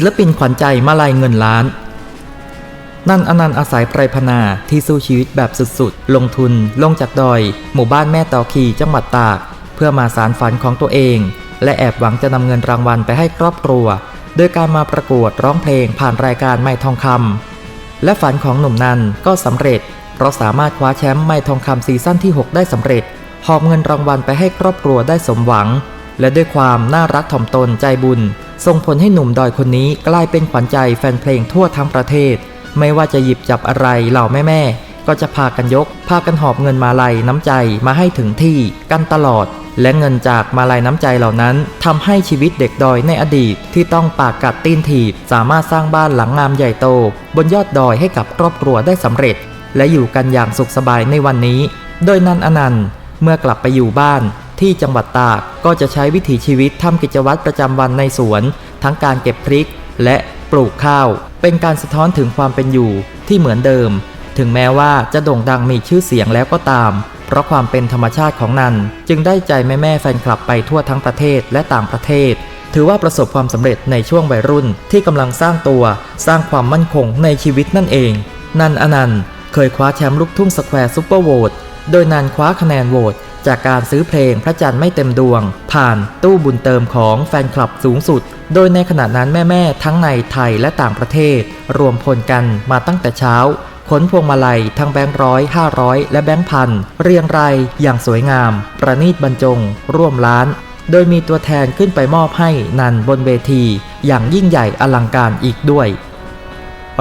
ศิลปินขวัญใจมาลายเงินล้าน นั่นอนันต์อาศัยไพรพนาที่สู้ชีวิตแบบสุดๆ ลงทุนลงจากดอย หมู่บ้านแม่ตอคีจังหวัดตาก เพื่อมาสารฝันของตัวเอง และแอบหวังจะนำเงินรางวัลไปให้ครอบครัว โดยการมาประกวดร้องเพลงผ่านรายการไม่ทองคำและฝันของหนุ่มนันก็สำเร็จ เพราะสามารถคว้าแชมป์ไม่ทองคำซีซั่นที่ 6 ได้สำเร็จหอบเงินรางวัลไปให้ครอบครัวได้สมหวัง และด้วยความน่ารักถ่อมตนใจบุญ ส่งผลให้หนุ่มดอยคนนี้กลายเป็นขวัญใจแฟนเพลงทั่วทั้งประเทศ ไม่ว่าจะหยิบจับอะไรเหล่าแม่ๆ ก็จะพากันยก พากันหอบเงินมาลัยน้ำใจมาให้ถึงที่กันตลอด และเงินจากมาลัยน้ำใจเหล่านั้นทำให้ชีวิตเด็กดอยในอดีตที่ต้องปากกัดตีนถีบ สามารถสร้างบ้านหลังงามใหญ่โต บนยอดดอยให้กับครอบครัวได้สำเร็จ และอยู่กันอย่างสุขสบายในวันนี้ โดยนันอนันต์เมื่อกลับไปอยู่บ้าน ที่จังหวัดตากก็จะใช้วิถีชีวิตทำกิจวัตรประจำวันในสวน ทั้งการเก็บพริกและปลูกข้าว เป็นการสะท้อนถึงความเป็นอยู่ที่เหมือนเดิม ถึงแม้ว่าจะโด่งดังมีชื่อเสียงแล้วก็ตาม เพราะความเป็นธรรมชาติของนัน จึงได้ใจแม่ๆแฟนคลับไปทั่วทั้งประเทศและต่างประเทศ ถือว่าประสบความสำเร็จในช่วงวัยรุ่นที่กำลังสร้างตัว สร้างความมั่นคงในชีวิตนั่นเอง นันอนันต์เคยคว้าแชมป์ลูกทุ่งสแควร์ซุปเปอร์โหวตโดยนันคว้าคะแนนโหวต จากการซื้อเพลงพระจันทร์ไม่เต็มดวง ผ่านตู้บุญเติมของแฟนคลับสูงสุด โดยในขณะนั้นแม่ๆ ทั้งในไทยและต่างประเทศ รวมพลกันมาตั้งแต่เช้า ขนพวงมาลัยทั้งแบงค์ร้อยห้าร้อยและแบงค์พันเรียงรายอย่างสวยงาม ประณีตบรรจง ร่วมล้าน โดยมีตัวแทนขึ้นไปมอบให้นันบนเวที อย่างยิ่งใหญ่อลังการอีกด้วย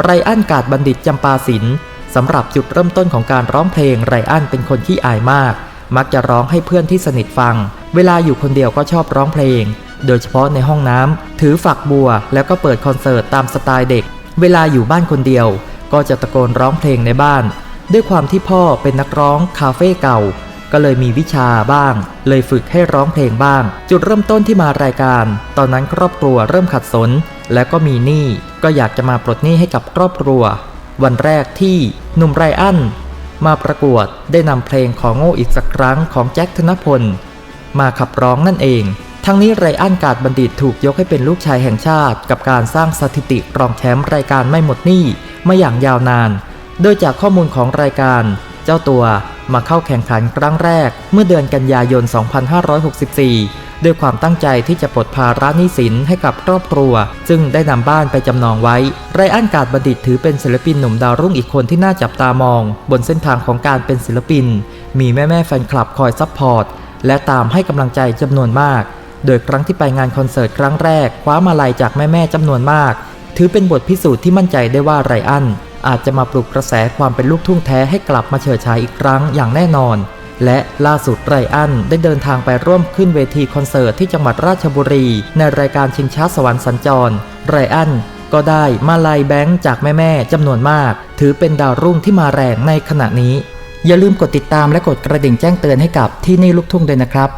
ไรอันกาดบัณฑิตจำปาศิลป์สำหรับจุดเริ่มต้นของการร้องเพลงไรอันเป็นคนที่อายมาก มักจะร้องให้เพื่อนที่สนิทฟัง เวลาอยู่คนเดียวก็ชอบร้องเพลง โดยเฉพาะในห้องน้ำถือฝักบัว แล้วก็เปิดคอนเสิร์ตตามสไตล์เด็ก เวลาอยู่บ้านคนเดียว ก็จะตะโกนร้องเพลงในบ้าน ด้วยความที่พ่อเป็นนักร้องคาเฟ่เก่า ก็เลยมีวิชาบ้าง เลยฝึกให้ร้องเพลงบ้าง จุดเริ่มต้นที่มารายการ ตอนนั้นครอบครัวเริ่มขัดสน แล้วก็มีหนี้ก็อยากจะมาปลดหนี้ให้กับครอบครัว วันแรกที่หนุ่มไรอัน มาประกวดได้นำเพลงของโง่อีกสักครั้งของแจ็คธนพล มาขับร้องนั่นเอง ทั้งนี้ไรอันกาดบัณฑิตถูกยกให้เป็นลูกชายแห่งชาติ กับการสร้างสถิติรองแชมป์รายการไม่หมดหนี้มาอย่างยาวนาน โดยจากข้อมูลของรายการ เจ้าตัว มาเข้าแข่งขันครั้งแรกเมื่อเดือนกันยายน 2564 ด้วยความตั้งใจที่จะปลดภาระหนี้สินให้กับครอบครัว ซึ่งได้นำบ้านไปจำนองไว้ ไรอันกาดบัณฑิตถือเป็นศิลปินหนุ่มดาวรุ่งอีกคนที่น่าจับตามอง บนเส้นทางของการเป็นศิลปิน มีแม่ๆแฟนคลับคอยซัพพอร์ตและตามให้กำลังใจจำนวนมาก โดยครั้งที่ไปงานคอนเสิร์ตครั้งแรกคว้ามาลัยจากแม่ๆจำนวนมาก ถือเป็นบทพิสูจน์ที่มั่นใจได้ว่าไรอัน อาจจะมาปลุกกระแสความเป็นลูกทุ่งแท้ให้กลับมาเฉิดฉายอีกครั้งอย่างแน่นอน และล่าสุดไรอันได้เดินทางไปร่วมขึ้นเวทีคอนเสิร์ตที่จังหวัดราชบุรี ในรายการชิงช้าสวรรค์สัญจร ไรอันก็ได้มาลายแบงค์จากแม่ๆจำนวนมาก ถือเป็นดาวรุ่งที่มาแรงในขณะนี้ อย่าลืมกดติดตามและกดกระดิ่งแจ้งเตือนให้กับที่นี่ลูกทุ่งด้วยนะครับ